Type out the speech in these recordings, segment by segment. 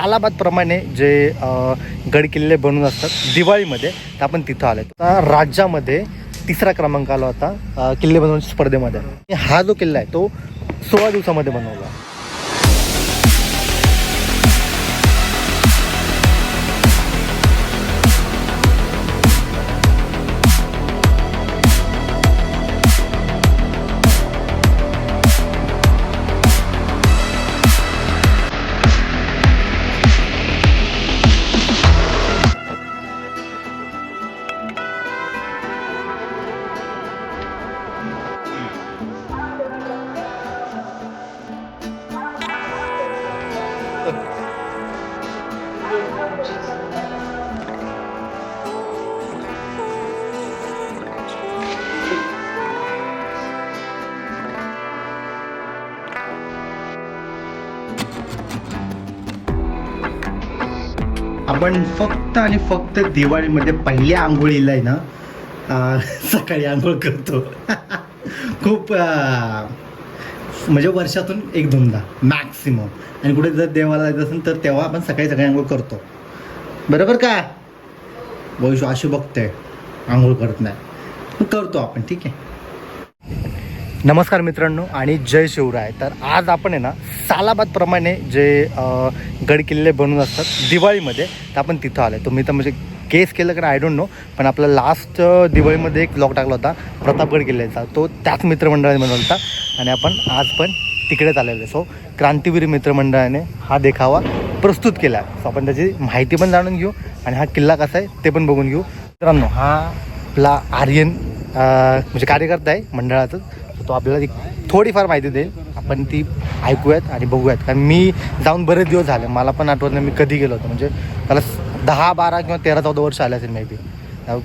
सालाबादप्रमाणे जे गड किल्ले बनून असतात दिवाळीमध्ये तर आपण तिथं आलो आता राज्यामध्ये तिसरा क्रमांक आला होता किल्ले बनवण्याच्या स्पर्धेमध्ये. आणि हा जो किल्ला आहे तो सोळा दिवसामध्ये बनवला. आपण फक्त आणि फक्त दिवाळीमध्ये पहिल्या आंघोळीला आहे ना सकाळी आंघोळ करतो. खूप म्हणजे वर्षातून एक दोनदा मॅक्सिमम आणि कुठे जर देवाला जायचं असेल तर तेव्हा आपण सकाळी सकाळी आंघोळ करतो. बरोबर का? वैशू अशी बघते आंघोळ करत नाही. करतो आपण ठीक आहे. नमस्कार मित्रांनो आणि जय शिवराय. तर आज आपण आहे ना सालाबादप्रमाणे जे गड किल्ले बनून असतात दिवाळीमध्ये तर आपण तिथं आलो तुम्ही तर म्हणजे केस केलं का आय डोंट नो पण आपला लास्ट दिवाळीमध्ये एक ब्लॉग टाकला होता प्रतापगड किल्ल्याचा. तो त्याच मित्रमंडळाने बनवला होता आणि आपण आज पण तिकडेच आलेलो आहे. सो क्रांतीवीर मित्रमंडळाने हा देखावा प्रस्तुत केला. सो आपण त्याची माहिती पण जाणून घेऊ आणि हा किल्ला कसा आहे ते पण बघून घेऊ. मित्रांनो हा आपला आर्यन म्हणजे कार्यकर्ता आहे मंडळाचाच तो आपल्याला एक थोडीफार माहिती देईल. आपण ती ऐकूयात आणि बघूयात. कारण मी जाऊन बरेच दिवस झाले. मला पण आठवत नाही मी कधी गेलो होतो. म्हणजे त्याला दहा बारा किंवा तेरा चौदा वर्ष आले असेल मे बी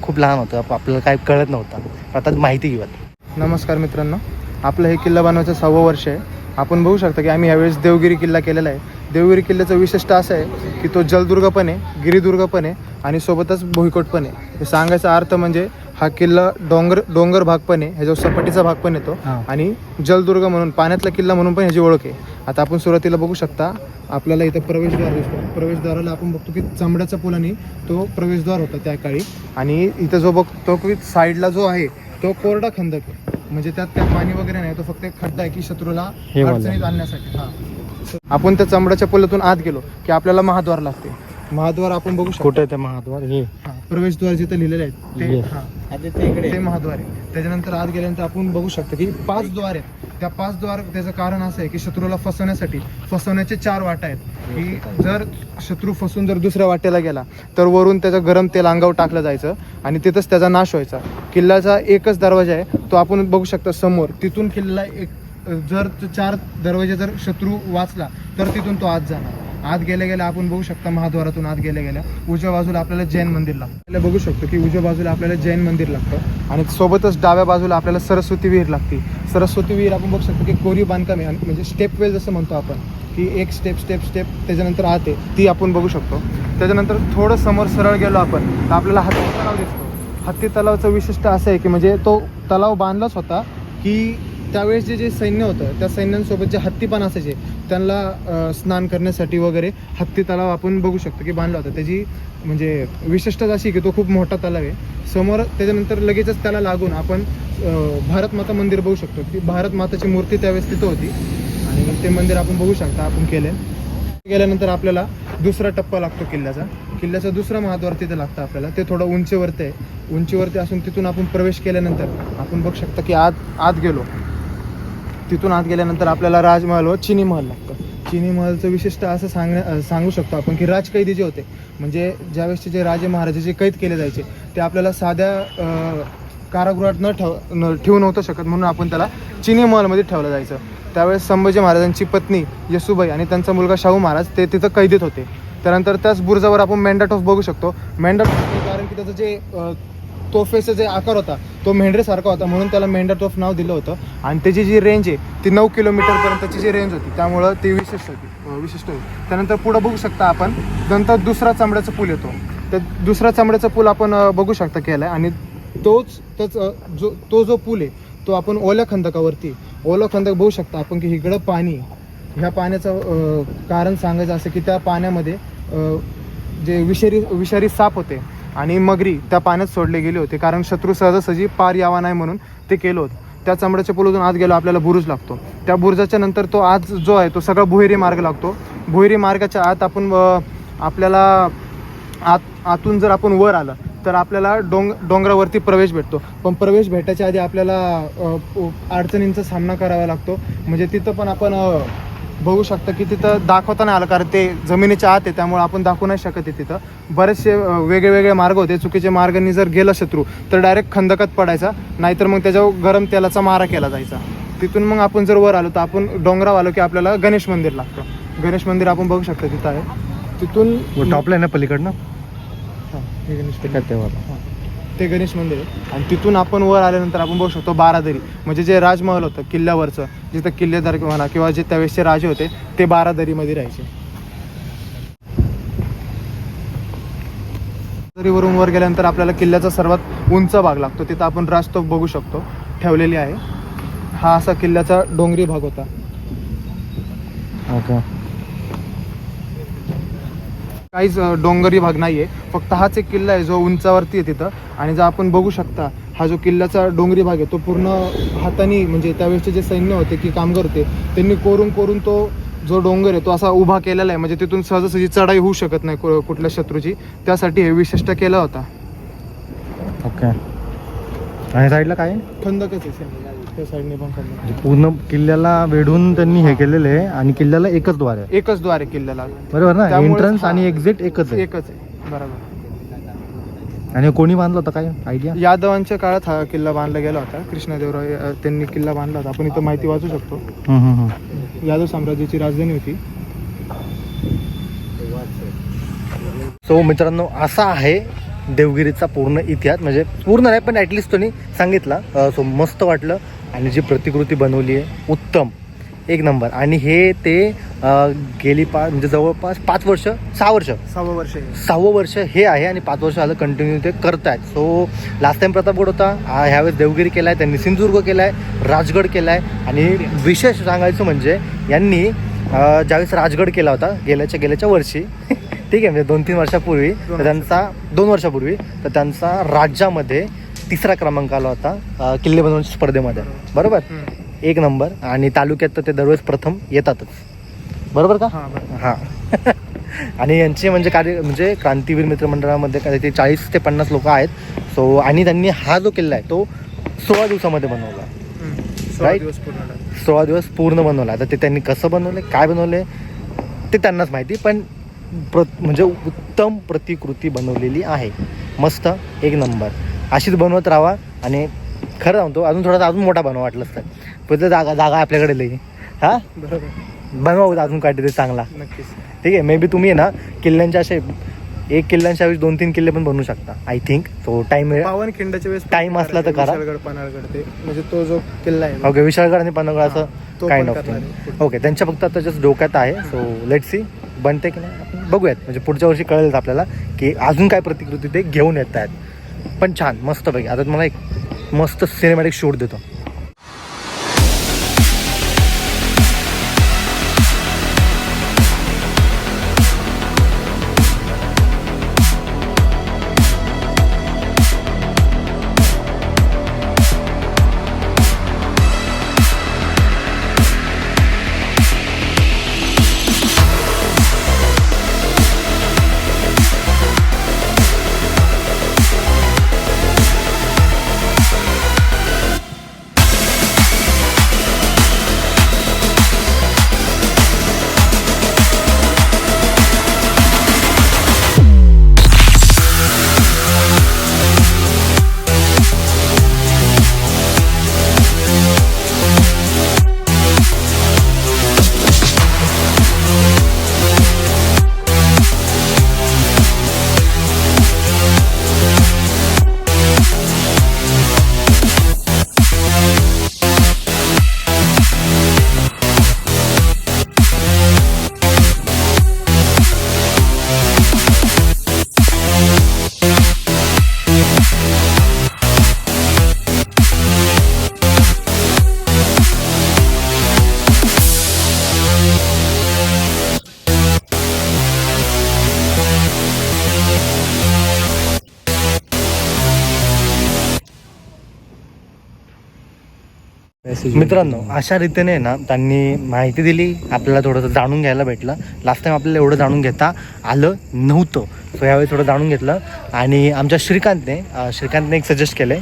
खूप लहान होतं. आपल्याला काही कळत नव्हतं. आता माहिती घेऊयात. नमस्कार मित्रांनो. आपलं हे किल्ला बनवायचं सहावं वर्ष आहे. आपण बघू शकता की आम्ही यावेळेस देवगिरी किल्ला केलेला आहे. देवगिरी किल्ल्याचं विशिष्ट असं आहे की तो जलदुर्ग पण आहे गिरिदुर्ग पण आहे आणि सोबतच भुईकोट पण आहे. हे सांगायचा अर्थ म्हणजे हा किल्ला डोंगर डोंगर भाग पण आहे ह्याच्यावर सपाटीचा भाग पण येतो. आणि जलदुर्ग म्हणून पाण्यातला किल्ला म्हणून पण ह्याची ओळख आहे. आता आपण सुरुवातीला बघू शकता आपल्याला इथं प्रवेशद्वार दिसतो. प्रवेशद्वाराला आपण बघतो की चांबड्याचा पूल आणि तो प्रवेशद्वार होता त्या काळी. आणि इथं जो बघतो की साईडला जो आहे तो कोरडा खंदक आहे. म्हणजे त्यात त्या पाणी वगैरे नाही तो फक्त एक खड्डा आहे की शत्रूला हे वाला. अडचणीत आणण्यासाठी. हा. आपण त्या चांबड्याच्या पुलातून आत गेलो की आपल्याला महाद्वार लागते. महाद्वार आपण बघू शकतो. कुठे आहे ते महाद्वार? हे. हा, प्रवेशद्वार जिथे लिहिलेले आहेत ते. हा. ते महाद्वार आहे. त्याच्यानंतर आत गेल्यानंतर आपण बघू शकतो की पाच द्वार आहेत. त्या पाच द्वार त्याचं कारण असं आहे की शत्रूला फसवण्यासाठी फसवण्याचे चार वाटा आहेत. की जर शत्रू फसून जर दुसऱ्या वाट्याला गेला तर वरून त्याचं गरम तेल अंगावर टाकलं जायचं आणि तिथंच त्याचा नाश व्हायचा. किल्ल्याचा एकच दरवाजा आहे तो आपण बघू शकतो समोर. तिथून किल्ला एक जर चार दरवाजे जर शत्रू वाचला तर तिथून तो आत जाणार. आत गेल्या गेल्या आपण बघू शकता महाद्वारातून आत गेल्या गेल्या. उजव्या बाजूला आपल्याला जैन मंदिर लागतं. आपल्याला बघू शकतो की उजव्या बाजूला आपल्याला जैन मंदिर लागतं. आणि सोबतच डाव्या बाजूला आपल्याला सरस्वती विहीर लागते. सरस्वती विहीर आपण बघू शकतो की कोरीव बांधकाम आहे म्हणजे स्टेप वेल जसं म्हणतो आपण की एक स्टेप स्टेप स्टेप त्याच्यानंतर आत आहे. ती आपण बघू शकतो. त्याच्यानंतर थोडं समोर सरळ गेलो आपण तर आपल्याला हत्ती तलाव दिसतो. हत्ती तलावाचं विशिष्ट असं आहे की म्हणजे तो तलाव बांधलाच होता की त्यावेळेस जे जे सैन्य होतं त्या सैन्यांसोबत जे हत्ती पण असायचे त्यांना स्नान करण्यासाठी वगैरे हत्ती तलाव आपण बघू शकतो की बांधला होता. त्याची म्हणजे विशिष्टता अशी की तो खूप मोठा तलाव आहे. समोर त्याच्यानंतर लगेचच त्याला लागून आपण भारत माता मंदिर बघू शकतो. की भारत माताची मूर्ती त्यावेळेस तिथं होती. आणि ते मंदिर आपण बघू शकता आपण केले गेल्यानंतर आपल्याला दुसरा टप्पा लागतो किल्ल्याचा. किल्ल्याचा दुसरा महाद्वार तिथे लागतं आपल्याला. ते थोडं उंचीवरती आहे. उंचीवरती असून तिथून आपण प्रवेश केल्यानंतर आपण बघू शकता की आत आत गेलो. तिथून आत गेल्यानंतर आपल्याला राजमहल व चिनी महल लागतं. चिनी महलचं विशिष्ट असं सांगण्या सांगू शकतो आपण की राजकैदी जे होते. म्हणजे ज्यावेळेसचे जे राजे महाराजे जे कैद केले जायचे ते आपल्याला साध्या कारागृहात न ठेव न ठेवू नव्हतं शकत म्हणून आपण त्याला चिनी महलमध्ये ठेवलं जायचं. त्यावेळेस संभाजी महाराजांची पत्नी येसुबाई आणि त्यांचा मुलगा शाहू महाराज ते तिथं कैदेत होते. त्यानंतर त्याच बुर्जावर आपण मेंढा बघू शकतो. मेंढा कारण की त्याचं जे तोफेचा जे आकार होता तो मेंढरेसारखा होता म्हणून त्याला मेंढा तोफ नाव दिलं होतं. आणि त्याची जी रेंज आहे ती नऊ किलोमीटरपर्यंतची जी रेंज होती त्यामुळं ती विशिष्ट होती विशिष्ट होती. त्यानंतर पुढं बघू शकता आपण नंतर दुसरा चांबड्याचा पूल येतो. तर दुसरा चांबड्याचा पूल आपण बघू शकता केला आहे आणि तोच त्याच जो तो जो पूल आहे तो आपण ओल्या खंदकावरती ओला खंदक बघू शकता आपण की इकडं पाणी ह्या पाण्याचं कारण सांगायचं असं की त्या पाण्यामध्ये जे विषारी विषारी साप होते आणि मगरी त्या पाण्यात सोडले गेले होते. कारण शत्रू सहजासहजी पार यावा नाही म्हणून ते केलं होतं. त्या चमड्याच्या पुलातून आत गेलो आपल्याला बुरुज लागतो. त्या बुरुजाच्या नंतर तो आज जो आहे तो सगळा भुहेरी मार्ग लागतो. भुहेरी मार्गाच्या आत आपण आपल्याला आत आतून जर आपण वर आलं तर आपल्याला डोंग डोंगरावरती प्रवेश भेटतो. पण प्रवेश भेटायच्या आधी आपल्याला अडचणींचा सामना करावा लागतो. म्हणजे तिथं पण आपण बघू शकता की तिथं दाखवता नाही आलं कारण ते जमिनीच्या आत आहे त्यामुळे आपण दाखवू नाही शकत आहे तिथं. बरेचसे वेगळे वेगळे मार्ग होते चुकीचे मार्गांनी जर गेला शत्रू तर डायरेक्ट खंदकात पडायचा नाहीतर मग त्याच्यावर गरम तेलाचा मारा केला जायचा. तिथून मग आपण जर वर आलो तर आपण डोंगरावर आलो की आपल्याला गणेश मंदिर लागतं. गणेश मंदिर आपण बघू शकता तिथं आहे. तिथून टॉपला आहे ना पलीकडनं? हा, हे गणेश ते गणेश मंदिर आहे. आणि तिथून आपण वर आल्यानंतर आपण बघू शकतो बारादरी. म्हणजे जे राजमहल होतं किल्ल्यावरचं जिथं किल्लेदार म्हणा किंवा जे त्यावेळेसचे राजे होते ते बारादरीमध्ये राहायचे. दरीवरून वर गेल्यानंतर आपल्याला किल्ल्याचा सर्वात उंच भाग लागतो. तिथं आपण राजतोफ बघू शकतो. ठेवलेली आहे. हा असा किल्ल्याचा डोंगरी भाग होता. ओके काहीच डोंगरी भाग नाही आहे फक्त हाच एक किल्ला आहे जो उंचावरती आहे तिथं. आणि जर आपण बघू शकता हा जो किल्ल्याचा डोंगरी भाग आहे तो पूर्ण हाताने म्हणजे त्यावेळेसचे जे सैन्य होते की कामगार होते त्यांनी कोरून कोरून तो जो डोंगर आहे तो असा उभा केलेला आहे. म्हणजे तिथून सहजासहजी चढाई होऊ शकत नाही कुठल्या शत्रूची. त्यासाठी हे विशिष्ट केला होता. ओके आणि साईडला काय? खंदकच आहे. त्या साईडने पण खंदक पूर्ण किल्ल्याला वेढून त्यांनी हे केलेलं आहे आणि किल्ल्याला एकच द्वार आहे. एकच द्वार आहे किल्ल्याला. बरोबर ना? त्यामुळेच एंट्रन्स हा. आणि एक्झिट एकच आहे. एकच आहे. बरोबर. आणि कोणी बांधलं होतं काय? आयडिया यादवांच्या काळात हा किल्ला बांधला गेला होता. कृष्णदेवराय अ, त्यांनी किल्ला बांधला होता. आपण इथं माहिती वाचू शकतो. यादव साम्राज्याची राजधानी होती. सो मित्रांनो असा आहे देवगिरीचा पूर्ण इतिहास म्हणजे पूर्ण नाही पण ॲटलिस्ट त्यांनी सांगितला. सो मस्त वाटलं. आणि जी प्रतिकृती बनवली आहे उत्तम. एक नंबर. आणि हे ते गेली पा म्हणजे जवळपास पाच वर्ष सहा वर्ष. सहावं वर्ष सहावं वर्ष हे आहे आणि पाच वर्ष आलं कंटिन्यू ते करतायत. सो लास्ट टाइम प्रतापगड होता ह्यावेळेस देवगिरी केला आहे त्यांनी सिंधुदुर्ग केला आहे राजगड केला आहे आणि विशेष सांगायचं म्हणजे यांनी ज्यावेळेस राजगड केला होता गेल्याच्या गेल्याच्या वर्षी ठीक आहे म्हणजे दोन तीन वर्षापूर्वी तर त्यांचा दोन वर्षापूर्वी तर त्यांचा राज्यामध्ये तिसरा क्रमांक आला होता किल्ले बनवण्याच्या स्पर्धेमध्ये. बरोबर. एक नंबर. आणि तालुक्यात तर ते दरवेळेस प्रथम येतातच. बरोबर का? हा आणि यांचे म्हणजे कार्य म्हणजे क्रांतीवीर मित्र मंडळामध्ये काय ते चाळीस ते पन्नास लोक आहेत. सो आणि त्यांनी हा जो किल्ला आहे तो सोळा दिवसामध्ये बनवला. हम्म. सोळा? दिवस पूर्ण बनवला. आता ते त्यांनी कसं बनवले काय बनवले ते त्यांनाच माहिती पण प्र म्हणजे उत्तम प्रतिकृती बनवलेली आहे. मस्त एक नंबर. अशीच बनवत राहा आणि खरं सांगतो अजून थोडासा अजून मोठा बनवा वाटलं असतं. पण जागा जागा आपल्याकडे लई. हां? बरोबर. बनवा अजून काहीतरी चांगला. नक्कीच. ठीक आहे मे बी तुम्ही ना किल्ल्यांच्या असे एक किल्ल्यांच्या ऐवजी दोन तीन किल्ले पण बनवू शकता. आय थिंक सो टाइम पावन खिंडाच्या वेळेस Time असला तर करा. ते. म्हणजे तो जो किल्ला आहे ओके विशाळगड आणि पन्हागड असं आहे. ओके त्यांच्या फक्त आता जस्ट डोक्यात आहे. सो लेट सी बनते की नाही आपण बघूयात. म्हणजे पुढच्या वर्षी कळेल आपल्याला की अजून काय प्रतिकृती ते घेऊन येत आहेत पण छान मस्तपैकी. आता तुम्हाला एक मस्त सिनेमॅटिक शूट देतो. मित्रांनो अशा रीतीने ना त्यांनी माहिती दिली आपल्याला थोडंसं जाणून घ्यायला भेटलं. लास्ट टाइम आपल्याला एवढं जाणून घेता आलं नव्हतं. सो यावेळी थोडं जाणून घेतलं. आणि आमच्या श्रीकांतने श्रीकांतने एक सजेस्ट केलं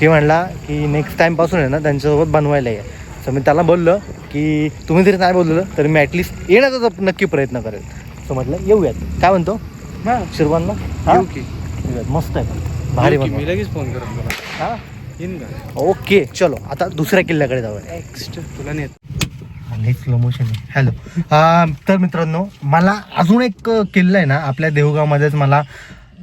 की म्हणला की नेक्स्ट टाईमपासून आहे ना त्यांच्यासोबत बनवायला ये. सो मी त्याला बोललो की तुम्ही जरी नाही बोललं तर मी ॲटलिस्ट येण्याचा नक्की प्रयत्न करेल. सो म्हटलं येऊयात. काय म्हणतो? शिरवानला हा? येऊयात. मस्त आहे. भारी मी. लगेच फोन करत तुला. हा? ओके चलो आता दुसऱ्या किल्ल्याकडे जाऊया. नेक्स्ट तुला नेत. लई स्लो मोशन आहे. हॅलो तर मित्रांनो मला अजून एक किल्ला आहे ना आपल्या देहूगावमध्येच मला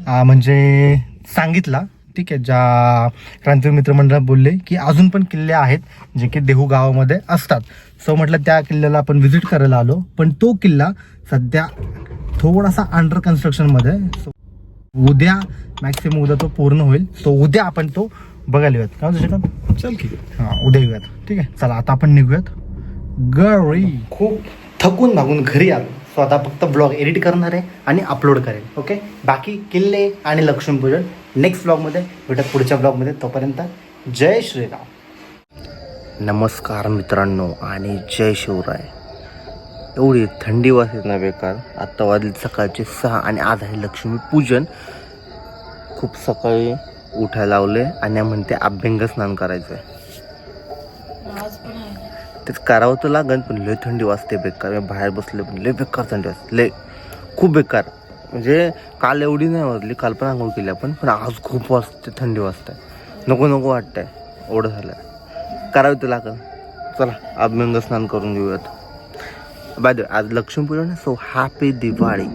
म्हणजे सांगितला ठीक आहे ज्या क्रांतीवीर मित्रमंडळात बोलले की अजून पण किल्ले आहेत जे की देहू गावामध्ये असतात. सो म्हटलं त्या किल्ल्याला आपण व्हिजिट करायला आलो पण तो किल्ला सध्या थोडासा अंडर कन्स्ट्रक्शनमध्ये. So, उद्या मॅक्सिमम उद्या तो पूर्ण होईल. तो उद्या आपण तो बघायला येऊयात. काय म्हणतो श्रीकांत? चल की. हा उद्या येऊयात. ठीक आहे? चला आता आपण निघूयात. गरी खूप थकून भागून घरी आलो सो आता फक्त ब्लॉग एडिट करणार आहे आणि अपलोड करेल. ओके बाकी किल्ले आणि लक्ष्मीपूजन नेक्स्ट ब्लॉगमध्ये भेटत पुढच्या ब्लॉगमध्ये तोपर्यंत जय श्रीराम. नमस्कार मित्रांनो आणि जय शिवराय. एवढी थंडी वाजते ना बेकार. आत्ता वाजले सकाळचे सहा आणि आज आहे लक्ष्मीपूजन. खूप सकाळी उठायला लावले आणि म्हणते अभ्यंग स्नान करायचं आहे. तेच करावं तर लागन पण लय थंडी वाजते बेकार. मी बाहेर बसले पण लय बेकार थंडी वाजते. लय खूप बेकार. म्हणजे काल एवढी नाही वाजली काल पण आंघोळ केली आपण पण आज खूप वाजते थंडी वाजते. नको नको वाटतंय. एवढं झालं करावं तर लागन. चला अभ्यंग स्नान करून घेऊयात. बाय द आज लक्ष्मीपूजन सो हॅपी दिवाळी.